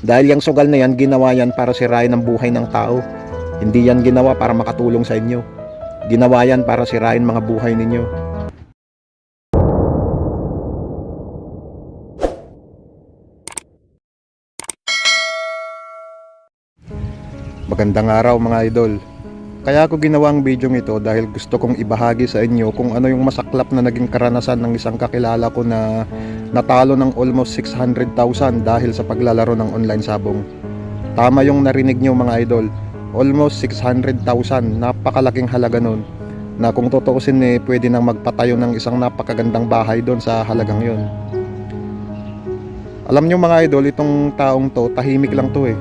Dahil yung sugal na yan, ginawa yan para sirain ang buhay ng tao. Hindi yan ginawa para makatulong sa inyo. Ginawa yan para sirain mga buhay ninyo. Magandang araw mga idol. Kaya ako ginawa ang video ito dahil gusto kong ibahagi sa inyo kung ano yung masaklap na naging karanasan ng isang kakilala ko na natalo ng almost 600,000 dahil sa paglalaro ng online sabong. Tama yung narinig nyo mga idol. Almost 600,000. Napakalaking halaga nun. Na kung tutuusin eh, pwede nang magpatayo ng isang napakagandang bahay doon sa halagang yon. Alam nyo mga idol, itong taong to, tahimik lang to eh.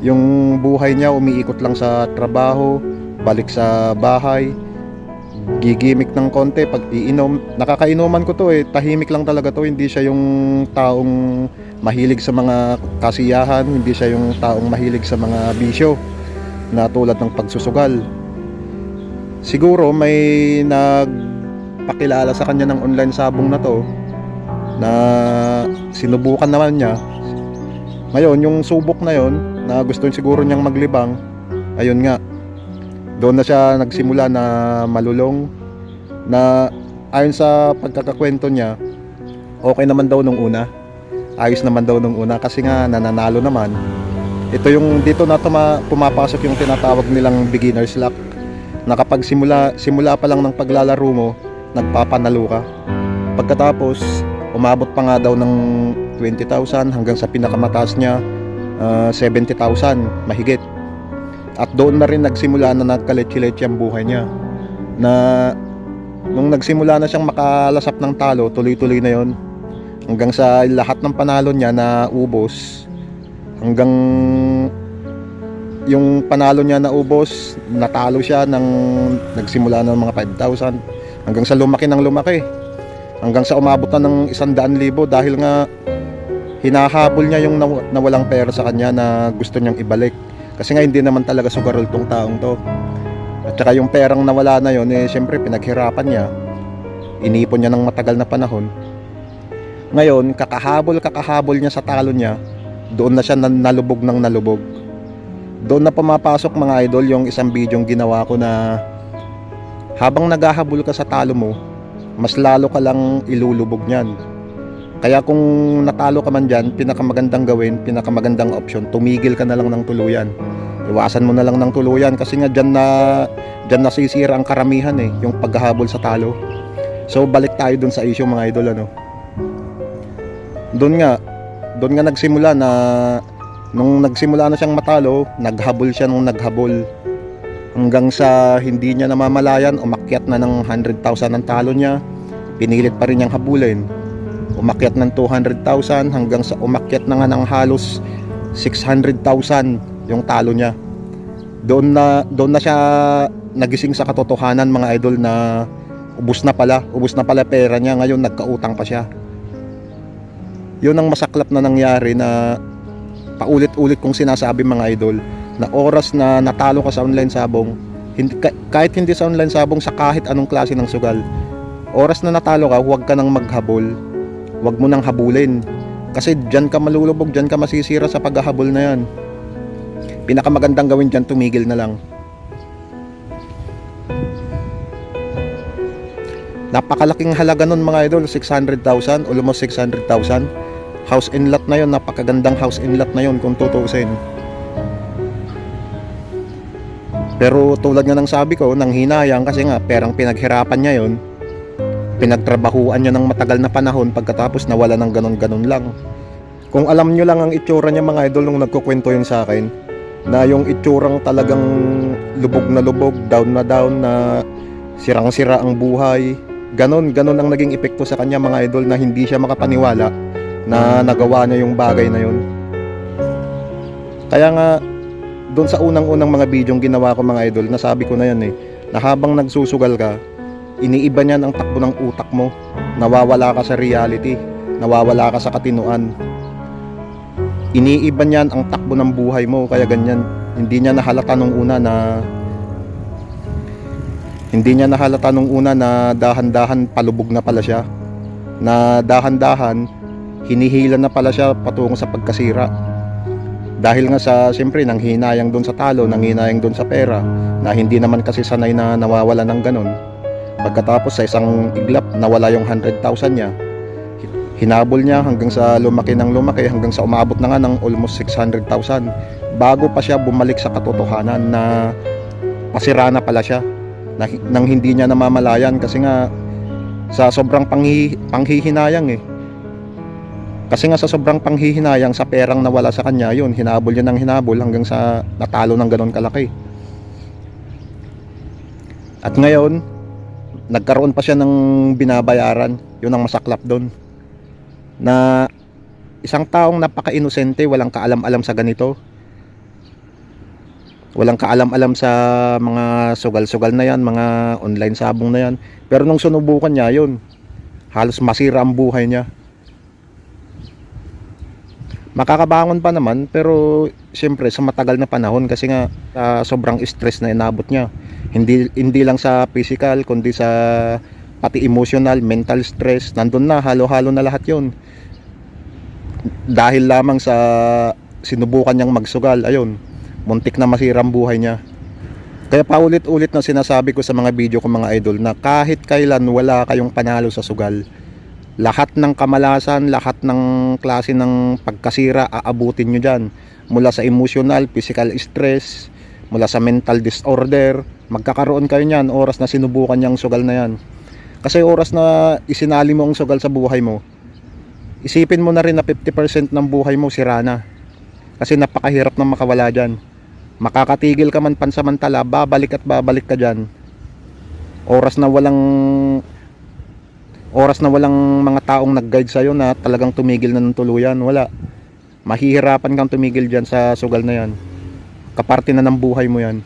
Yung buhay niya umiikot lang sa trabaho, balik sa bahay, gigimik ng konti pag iinom. Nakakainuman ko to eh, tahimik lang talaga to, hindi siya yung taong mahilig sa mga kasiyahan, hindi siya yung taong mahilig sa mga bisyo na tulad ng pagsusugal. Siguro may nagpakilala sa kanya ng online sabong na to na sinubukan naman niya. Ngayon, yung subok na yon na gusto siguro niyang maglibang, ayun nga, doon na siya nagsimula na malulong na ayon sa pagkakakwento niya, okay naman daw nung una. Ayos naman daw nung una kasi nga nananalo naman. Ito yung dito na tuma, pumapasok yung tinatawag nilang beginner's luck na kapag simula, simula pa lang ng paglalaro mo, nagpapanalo ka. Pagkatapos, umabot pa nga daw ng 20,000 hanggang sa pinakamataas niya ah, 70,000 mahigit. At doon na rin nagsimula na nagkaletse-letse ang buhay niya. Na nung nagsimula na siyang makalasap ng talo, tuloy-tuloy na yon hanggang sa lahat ng panalo niya na ubos hanggang yung panalo niya na ubos natalo siya ng nagsimula ng mga 5,000 hanggang sa lumaki ng lumaki. Hanggang sa umabot na ng 100,000 dahil nga hinahabol niya yung naw- nawalang pera sa kanya na gusto niyang ibalik kasi nga hindi naman talaga sugarol tong taong to. At saka yung perang nawala na yon eh syempre pinaghirapan niya. Inipon niya ng matagal na panahon. Ngayon kakahabol kakahabol niya sa talo niya doon na siya nalubog ng nalubog. Doon na pumapasok mga idol yung isang bidyong ginawa ko na habang naghahabol ka sa talo mo mas lalo ka lang ilulubog niyan kaya kung natalo ka man dyan, pinakamagandang gawin, pinakamagandang option, tumigil ka na lang ng tuluyan. Iwasan mo na lang ng tuluyan kasi nga dyan na, dyan nasisira ang karamihan eh, yung paghahabol sa talo. So balik tayo dun sa issue mga idol ano. Doon nga, doon nga nagsimula na nung nagsimula na siyang matalo, naghabol siya nung naghabol. Hanggang sa hindi niya namamalayan, umakyat na ng 100,000 ang talo niya. Pinilit pa rin niyang habulin umakyat ng 200,000 hanggang sa umakyat na nga ng halos 600,000 yung talo niya. Doon na doon na siya nagising sa katotohanan mga idol na ubus na pala, ubus na pala pera niya ngayon nagkautang pa siya. Yun ang masaklap na nangyari na paulit-ulit kong sinasabi mga idol na oras na natalo ka sa online sabong hindi, ka- kahit hindi sa online sabong sa kahit anong klase ng sugal oras na natalo ka huwag ka nang maghabol Huwag mo nang habulin. Kasi dyan ka malulubog, dyan ka masisira sa paghahabol na yan. Pinakamagandang gawin dyan, tumigil na lang. Napakalaking halaga nun mga idol, 600,000, almost 600,000. House in lot na yon, napakagandang house in lot na yon kung tutuusin. Pero tulad nga ng sabi ko, nang hinayang kasi nga perang pinaghirapan niya yon, pinagtrabahuan niya ng matagal na panahon pagkatapos nawala ng ganon-ganon lang. Kung alam nyo lang ang itsura niya mga idol nung nagkukwento yun sa akin, na yung itsurang talagang lubog na lubog, down na down na sirang-sira ang buhay. Ganon, ganon ang naging epekto sa kanya mga idol na hindi siya makapaniwala na nagawa niya yung bagay na yun. Kaya nga, doon sa unang-unang mga bidyong ginawa ko mga idol, nasabi ko na yan eh, na habang nagsusugal ka, iniiba niyan ang takbo ng utak mo. Nawawala ka sa reality. Nawawala ka sa katinuan. Iniiba niyan ang takbo ng buhay mo. Kaya ganyan. Hindi niya nahalata nung una na hindi niya nahalata nung una na dahan-dahan palubog na pala siya. Na dahan-dahan hinihila na pala siya patungo sa pagkasira. Dahil nga sa, siyempre, nang hinayang doon sa talo, nang hinayang doon sa pera, na hindi naman kasi sanay na nawawala ng ganun. Pagkatapos sa isang iglap, nawala yung 100,000 niya. Hinabol niya hanggang sa lumaki ng lumaki, hanggang sa umabot na nga ng almost 600,000. Bago pa siya bumalik sa katotohanan na pasira na pala siya. Na, nang hindi niya namamalayan kasi nga sa sobrang panghi, panghihinayang eh. Kasi nga sa sobrang panghihinayang sa perang nawala sa kanya, yun, hinabol niya ng hinabol hanggang sa natalo ng ganon kalaki. At ngayon, nagkaroon pa siya ng binabayaran, yun ang masaklap doon. Na isang taong napaka-inosente, walang kaalam-alam sa ganito. Walang kaalam-alam sa mga sugal-sugal na yan, mga online sabong na yan. Pero nung sunubukan niya yun, halos masira ang buhay niya makakabangon pa naman pero siyempre sa matagal na panahon kasi nga ah, sobrang stress na inabot niya. Hindi hindi lang sa physical kundi sa pati emotional mental stress nandun na halo-halo na lahat yon dahil lamang sa sinubukan niyang magsugal ayun muntik na masira ang buhay niya. Kaya paulit-ulit na sinasabi ko sa mga video ko mga idol na kahit kailan wala kayong panalo sa sugal lahat ng kamalasan, lahat ng klase ng pagkasira aabutin nyo dyan. Mula sa emotional, physical stress, mula sa mental disorder, magkakaroon kayo niyan oras na sinubukan niyang sugal na yan. Kasi oras na isinali mo ang sugal sa buhay mo, isipin mo na rin na 50% ng buhay mo sira na. Kasi napakahirap na makawala dyan. Makakatigil ka man pansamantala, babalik at babalik ka dyan. Oras na walang oras na walang mga taong nag-guide sa'yo na talagang tumigil na ng tuluyan, wala. Mahihirapan kang tumigil dyan sa sugal na yan. Kaparte na ng buhay mo yan.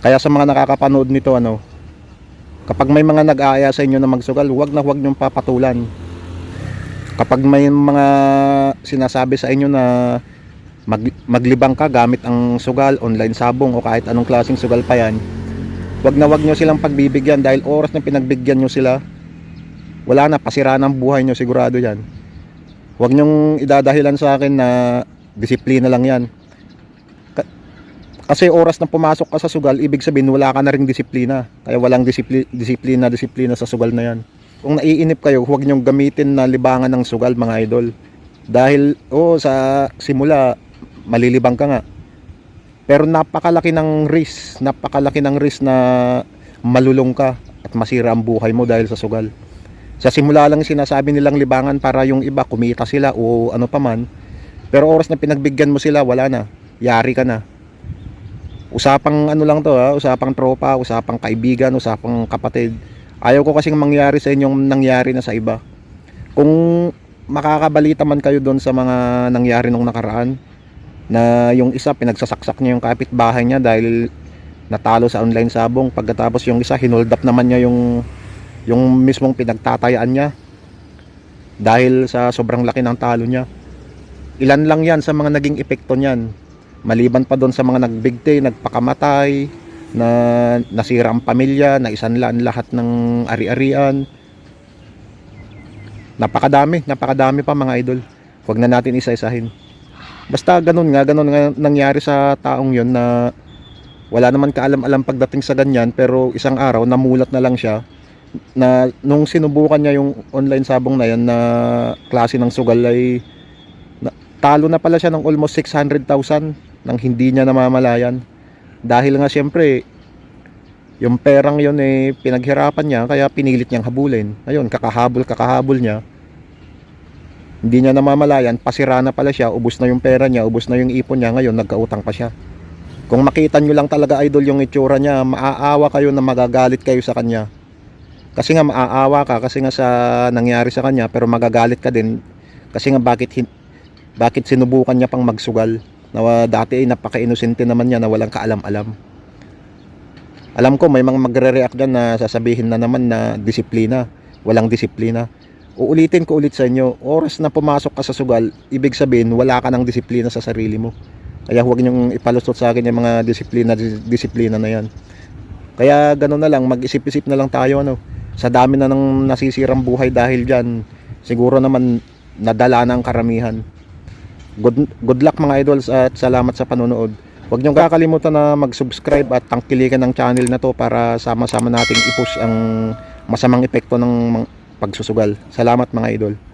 Kaya sa mga nakakapanood nito, ano, kapag may mga nag-aaya sa inyo na magsugal, huwag na huwag niyong papatulan. Kapag may mga sinasabi sa inyo na mag, maglibang ka gamit ang sugal, online sabong o kahit anong klaseng sugal pa yan, wag na wag nyo silang pagbibigyan dahil oras na pinagbigyan nyo sila wala na pasira ng buhay nyo sigurado yan. Wag nyong idadahilan sa akin na disiplina lang yan. Ka- kasi oras na pumasok ka sa sugal ibig sabihin wala ka na ring disiplina. Kaya walang disipli- disiplina disiplina sa sugal na yan. Kung naiinip kayo huwag nyong gamitin na libangan ng sugal mga idol. Dahil oh sa simula malilibang ka nga pero napakalaki ng risk, napakalaki ng risk na malulong ka at masira ang buhay mo dahil sa sugal. Sa simula lang sinasabi nilang libangan para yung iba kumita sila o ano pa man. Pero oras na pinagbigyan mo sila, wala na. Yari ka na. Usapang ano lang to ha, usapang tropa, usapang kaibigan, usapang kapatid. Ayaw ko kasing mangyari sa inyong nangyari na sa iba. Kung makakabalita man kayo doon sa mga nangyari nung nakaraan, na yung isa pinagsasaksak niya yung kapitbahay niya dahil natalo sa online sabong. Pagkatapos yung isa hinold up naman niya yung yung mismong pinagtatayaan niya dahil sa sobrang laki ng talo niya. Ilan lang yan sa mga naging epekto niyan. Maliban pa doon sa mga nagbigtay nagpakamatay na nasira ang pamilya na isanlaan lahat ng ari-arian. Napakadami napakadami pa mga idol. Huwag na natin isa-isahin Basta ganun nga, ganun nga nangyari sa taong yon na wala naman kaalam-alam pagdating sa ganyan pero isang araw namulat na lang siya na nung sinubukan niya yung online sabong na yan na klase ng sugal ay na, talo na pala siya ng almost 600,000 nang hindi niya namamalayan. Dahil nga siyempre yung perang yon eh pinaghirapan niya kaya pinilit niyang habulin. Ayun kakahabol kakahabol niya hindi niya namamalayan, pasira na pala siya, ubos na yung pera niya, ubos na yung ipon niya, ngayon nagkautang pa siya. Kung makita nyo lang talaga idol yung itsura niya, maaawa kayo na magagalit kayo sa kanya. Kasi nga maaawa ka, kasi nga sa nangyari sa kanya, pero magagalit ka din. Kasi nga bakit, bakit sinubukan niya pang magsugal? Na dati ay napaka-inosente naman niya na walang kaalam-alam. Alam ko may mga magre-react dyan na sasabihin na naman na disiplina. Walang disiplina uulitin ko ulit sa inyo, oras na pumasok ka sa sugal, ibig sabihin wala ka ng disiplina sa sarili mo. Kaya huwag niyong ipalusot sa akin yung mga disiplina, disiplina na yan. Kaya gano'n na lang, mag-isip-isip na lang tayo ano. Sa dami na ng nasisirang buhay dahil dyan, siguro naman nadala na ang karamihan. Good, good luck mga idols at salamat sa panonood. Huwag niyong kakalimutan na mag-subscribe at tangkilikan ng channel na to para sama-sama nating i-push ang masamang epekto ng mga pagsusugal. Salamat mga idol.